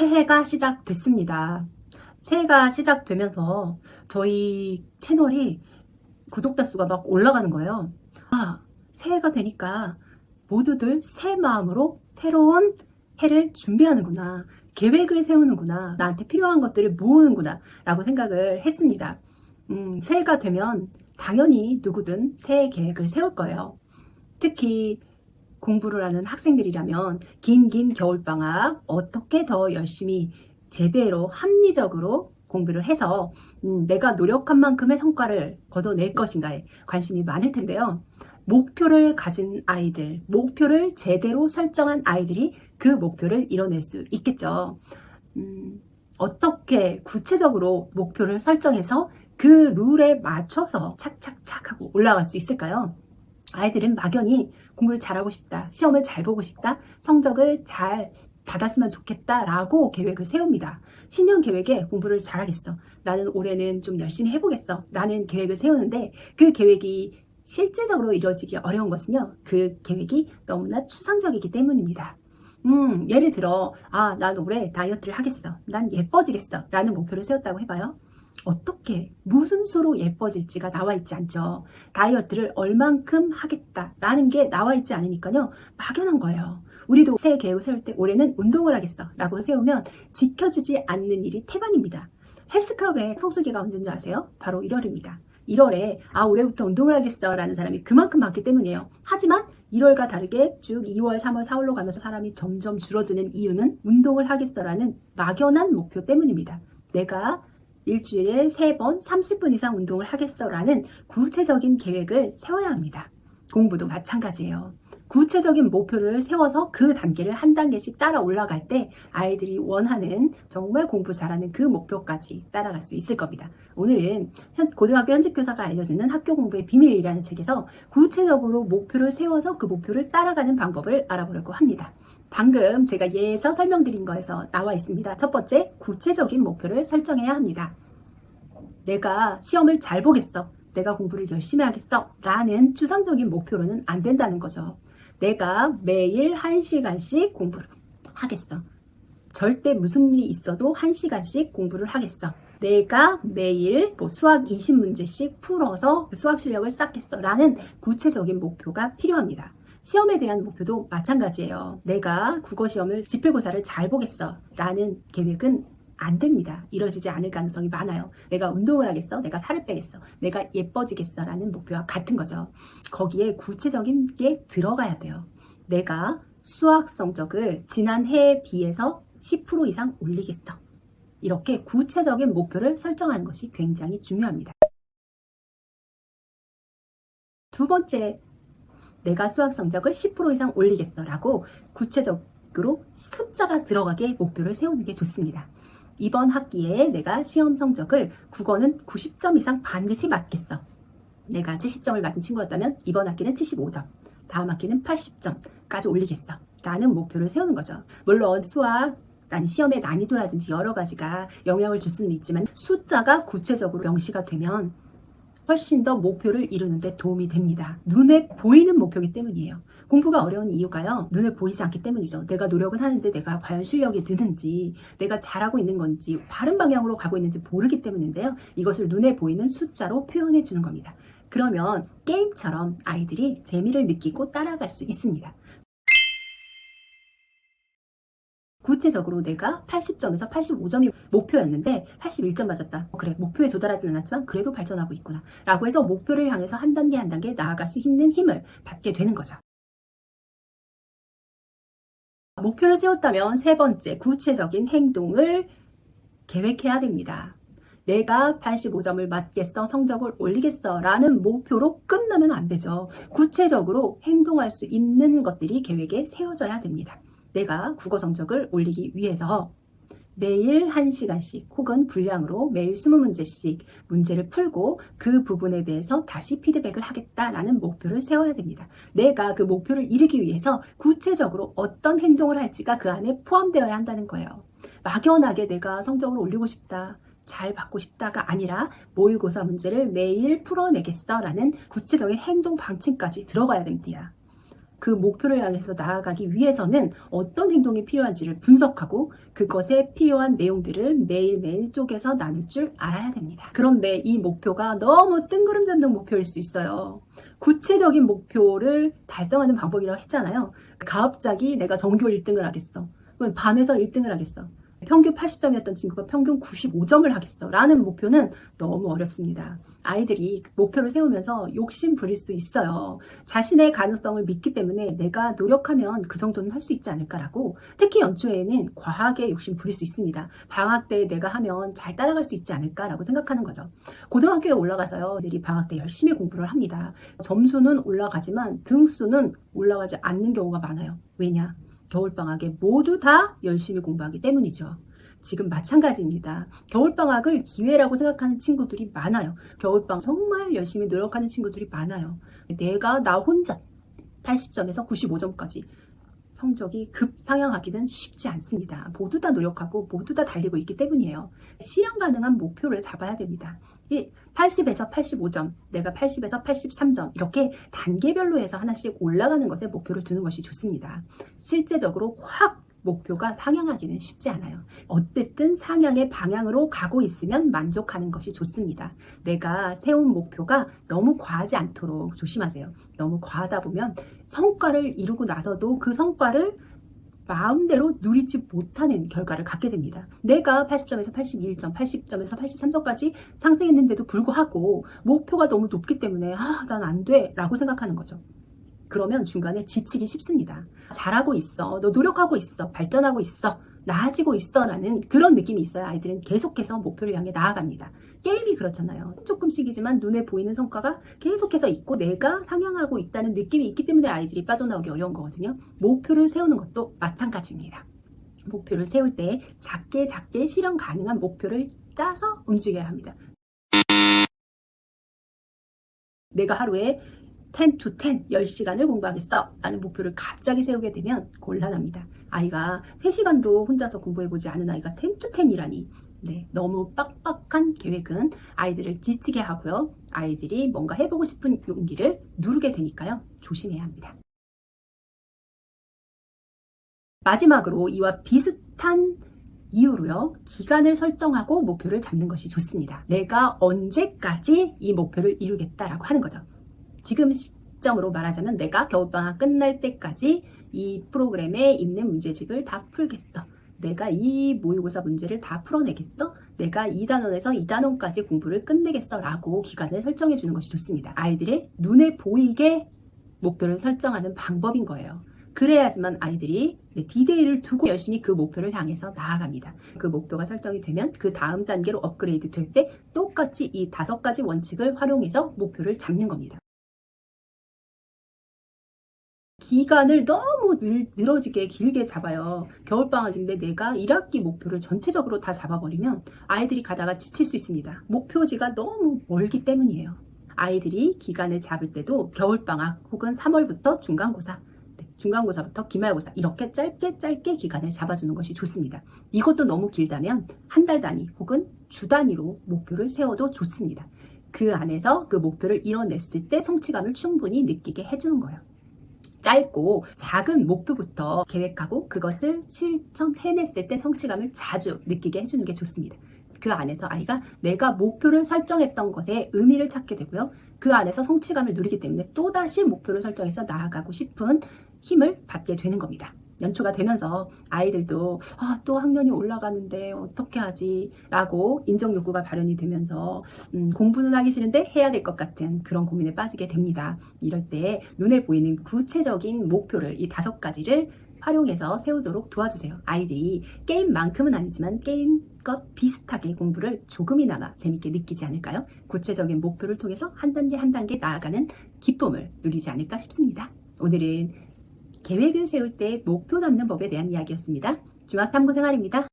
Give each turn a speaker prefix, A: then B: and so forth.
A: 새해가 시작됐습니다. 새해가 시작되면서 저희 채널이 구독자 수가 막 올라가는 거예요. 아, 새해가 되니까 모두들 새 마음으로 새로운 해를 준비하는구나. 계획을 세우는구나. 나한테 필요한 것들을 모으는구나. 라고 생각을 했습니다. 음, 새해가 되면 당연히 누구든 새해 계획을 세울 거예요. 특히 공부를 하는 학생들이라면 긴긴 겨울방학 어떻게 더 열심히 제대로 합리적으로 공부를 해서 음, 내가 노력한 만큼의 성과를 거둬낼 것인가에 관심이 많을 텐데요. 목표를 가진 아이들, 목표를 제대로 설정한 아이들이 그 목표를 이뤄낼 수 있겠죠. 음, 어떻게 구체적으로 목표를 설정해서 그 룰에 맞춰서 착착착 하고 올라갈 수 있을까요? 아이들은 막연히 공부를 잘하고 싶다, 시험을 잘 보고 싶다, 성적을 잘 받았으면 좋겠다라고 계획을 세웁니다. 신년 계획에 공부를 잘하겠어. 나는 올해는 좀 열심히 해보겠어. 라는 계획을 세우는데 그 계획이 실제적으로 이루어지기 어려운 것은요. 그 계획이 너무나 추상적이기 때문입니다. 음, 예를 들어, 아, 난 올해 다이어트를 하겠어. 난 예뻐지겠어. 라는 목표를 세웠다고 해봐요. 어떻게, 무슨 수로 예뻐질지가 나와 있지 않죠. 다이어트를 얼만큼 하겠다라는 게 나와 있지 않으니까요. 막연한 거예요. 우리도 새해 계획을 세울 때 올해는 운동을 하겠어. 라고 세우면 지켜지지 않는 일이 태반입니다. 헬스클럽의 성수기가 언제인 줄 아세요? 바로 1월입니다. 1월에 아 올해부터 운동을 하겠어 라는 사람이 그만큼 많기 때문이에요. 하지만 1월과 다르게 쭉 2월, 3월, 4월로 가면서 사람이 점점 줄어드는 이유는 운동을 하겠어라는 막연한 목표 때문입니다. 내가 일주일에 3번 30분 이상 운동을 하겠어라는 구체적인 계획을 세워야 합니다. 공부도 마찬가지예요. 구체적인 목표를 세워서 그 단계를 한 단계씩 따라 올라갈 때 아이들이 원하는 정말 공부 잘하는 그 목표까지 따라갈 수 있을 겁니다. 오늘은 현- 고등학교 현직 교사가 알려주는 학교 공부의 비밀이라는 책에서 구체적으로 목표를 세워서 그 목표를 따라가는 방법을 알아보려고 합니다. 방금 제가 예에서 설명드린 거에서 나와 있습니다. 첫 번째, 구체적인 목표를 설정해야 합니다. 내가 시험을 잘 보겠어. 내가 공부를 열심히 하겠어. 라는 추상적인 목표로는 안 된다는 거죠. 내가 매일 한시간씩 공부를 하겠어. 절대 무슨 일이 있어도 한시간씩 공부를 하겠어. 내가 매일 뭐 수학 20문제씩 풀어서 수학 실력을 쌓겠어. 라는 구체적인 목표가 필요합니다. 시험에 대한 목표도 마찬가지예요. 내가 국어 시험을 지필고사를 잘 보겠어. 라는 계획은 안 됩니다. 이루어지지 않을 가능성이 많아요. 내가 운동을 하겠어? 내가 살을 빼겠어? 내가 예뻐지겠어? 라는 목표와 같은 거죠. 거기에 구체적인 게 들어가야 돼요. 내가 수학 성적을 지난 해에 비해서 10% 이상 올리겠어. 이렇게 구체적인 목표를 설정하는 것이 굉장히 중요합니다. 두 번째, 내가 수학 성적을 10% 이상 올리겠어라고 구체적으로 숫자가 들어가게 목표를 세우는 게 좋습니다. 이번 학기에 내가 시험 성적을 국어는 90점 이상 반드시 맞겠어. 내가 70점을 맞은 친구였다면 이번 학기는 75점, 다음 학기는 80점까지 올리겠어. 라는 목표를 세우는 거죠. 물론 수학, 난 시험의 난이도라든지 여러 가지가 영향을 줄 수는 있지만 숫자가 구체적으로 명시가 되면 훨씬 더 목표를 이루는데 도움이 됩니다. 눈에 보이는 목표이기 때문이에요. 공부가 어려운 이유가요. 눈에 보이지 않기 때문이죠. 내가 노력은 하는데 내가 과연 실력이 느는지, 내가 잘하고 있는 건지, 바른 방향으로 가고 있는지 모르기 때문인데요. 이것을 눈에 보이는 숫자로 표현해 주는 겁니다. 그러면 게임처럼 아이들이 재미를 느끼고 따라갈 수 있습니다. 구체적으로 내가 80점에서 85점이 목표였는데 81점 맞았다. 어, 그래, 목표에 도달하진 않았지만 그래도 발전하고 있구나. 라고 해서 목표를 향해서 한 단계 한 단계 나아갈 수 있는 힘을 받게 되는 거죠. 목표를 세웠다면 세 번째, 구체적인 행동을 계획해야 됩니다. 내가 85점을 맞겠어, 성적을 올리겠어 라는 목표로 끝나면 안 되죠. 구체적으로 행동할 수 있는 것들이 계획에 세워져야 됩니다. 내가 국어 성적을 올리기 위해서 매일 1시간씩 혹은 분량으로 매일 20문제씩 문제를 풀고 그 부분에 대해서 다시 피드백을 하겠다라는 목표를 세워야 됩니다. 내가 그 목표를 이루기 위해서 구체적으로 어떤 행동을 할지가 그 안에 포함되어야 한다는 거예요. 막연하게 내가 성적을 올리고 싶다. 잘 받고 싶다가 아니라 모의고사 문제를 매일 풀어내겠어 라는 구체적인 행동 방침까지 들어가야 됩니다. 그 목표를 향해서 나아가기 위해서는 어떤 행동이 필요한지를 분석하고 그것에 필요한 내용들을 매일매일 쪼개서 나눌 줄 알아야 됩니다. 그런데 이 목표가 너무 뜬구름 잡는 목표일 수 있어요. 구체적인 목표를 달성하는 방법이라고 했잖아요. 갑자기 내가 전교 1등을 하겠어. 그럼 반에서 1등을 하겠어. 평균 80점이었던 친구가 평균 95점을 하겠어. 라는 목표는 너무 어렵습니다. 아이들이 목표를 세우면서 욕심 부릴 수 있어요. 자신의 가능성을 믿기 때문에 내가 노력하면 그 정도는 할 수 있지 않을까라고 특히 연초에는 과하게 욕심 부릴 수 있습니다. 방학 때 내가 하면 잘 따라갈 수 있지 않을까라고 생각하는 거죠. 고등학교에 올라가서요. 들이 방학 때 열심히 공부를 합니다. 점수는 올라가지만 등수는 올라가지 않는 경우가 많아요. 왜냐? 겨울방학에 모두 다 열심히 공부하기 때문이죠. 지금 마찬가지입니다. 겨울방학을 기회라고 생각하는 친구들이 많아요. 겨울방학 정말 열심히 노력하는 친구들이 많아요. 내가 나 혼자 80점에서 95점까지 성적이 급상향하기는 쉽지 않습니다. 모두 다 노력하고 모두 다 달리고 있기 때문이에요. 실현 가능한 목표를 잡아야 됩니다. 80에서 85점, 내가 80에서 83점, 이렇게 단계별로 해서 하나씩 올라가는 것에 목표를 두는 것이 좋습니다. 실제적으로 확 목표가 상향하기는 쉽지 않아요. 어쨌든 상향의 방향으로 가고 있으면 만족하는 것이 좋습니다. 내가 세운 목표가 너무 과하지 않도록 조심하세요. 너무 과하다 보면 성과를 이루고 나서도 그 성과를 마음대로 누리지 못하는 결과를 갖게 됩니다. 내가 80점에서 81점, 80점에서 83점까지 상승했는데도 불구하고 목표가 너무 높기 때문에 아, 난 안 돼. 라고 생각하는 거죠. 그러면 중간에 지치기 쉽습니다. 잘하고 있어. 너 노력하고 있어. 발전하고 있어. 나아지고 있어. 라는 그런 느낌이 있어야 아이들은 계속해서 목표를 향해 나아갑니다. 게임이 그렇잖아요. 조금씩이지만 눈에 보이는 성과가 계속해서 있고 내가 상향하고 있다는 느낌이 있기 때문에 아이들이 빠져나오기 어려운 거거든요. 목표를 세우는 것도 마찬가지입니다. 목표를 세울 때 작게 작게 실현 가능한 목표를 짜서 움직여야 합니다. 내가 하루에 10 to 10, 10시간을 공부하겠어 라는 목표를 갑자기 세우게 되면 곤란합니다. 아이가 3시간도 혼자서 공부해보지 않은 아이가 10 to 10이라니 네, 너무 빡빡한 계획은 아이들을 지치게 하고요. 아이들이 뭔가 해보고 싶은 용기를 누르게 되니까요. 조심해야 합니다. 마지막으로 이와 비슷한 이유로요. 기간을 설정하고 목표를 잡는 것이 좋습니다. 내가 언제까지 이 목표를 이루겠다라고 하는 거죠. 지금 시점으로 말하자면 내가 겨울방학 끝날 때까지 이 프로그램에 있는 문제집을 다 풀겠어. 내가 이 모의고사 문제를 다 풀어내겠어? 내가 2단원에서 2단원까지 공부를 끝내겠어? 라고 기간을 설정해 주는 것이 좋습니다. 아이들의 눈에 보이게 목표를 설정하는 방법인 거예요. 그래야지만 아이들이 디데이를 두고 열심히 그 목표를 향해서 나아갑니다. 그 목표가 설정이 되면 그 다음 단계로 업그레이드 될 때 똑같이 이 다섯 가지 원칙을 활용해서 목표를 잡는 겁니다. 기간을 너무 늘, 늘어지게 길게 잡아요. 겨울방학인데 내가 1학기 목표를 전체적으로 다 잡아버리면 아이들이 가다가 지칠 수 있습니다. 목표지가 너무 멀기 때문이에요. 아이들이 기간을 잡을 때도 겨울방학 혹은 3월부터 중간고사, 네, 중간고사부터 기말고사 이렇게 짧게 짧게 기간을 잡아주는 것이 좋습니다. 이것도 너무 길다면 한 달 단위 혹은 주 단위로 목표를 세워도 좋습니다. 그 안에서 그 목표를 이뤄냈을 때 성취감을 충분히 느끼게 해주는 거예요. 짧고 작은 목표부터 계획하고 그것을 실천해냈을 때 성취감을 자주 느끼게 해주는 게 좋습니다. 그 안에서 아이가 내가 목표를 설정했던 것에 의미를 찾게 되고요. 그 안에서 성취감을 누리기 때문에 또다시 목표를 설정해서 나아가고 싶은 힘을 받게 되는 겁니다. 연초가 되면서 아이들도 아, 또 학년이 올라가는데 어떻게 하지? 라고 인정 욕구가 발현이 되면서 음, 공부는 하기 싫은데 해야 될 것 같은 그런 고민에 빠지게 됩니다. 이럴 때 눈에 보이는 구체적인 목표를 이 다섯 가지를 활용해서 세우도록 도와주세요. 아이들이 게임만큼은 아니지만 게임과 비슷하게 공부를 조금이나마 재밌게 느끼지 않을까요? 구체적인 목표를 통해서 한 단계 한 단계 나아가는 기쁨을 누리지 않을까 싶습니다. 오늘은 계획을 세울 때 목표 잡는 법에 대한 이야기였습니다. 중학탐구 생활입니다.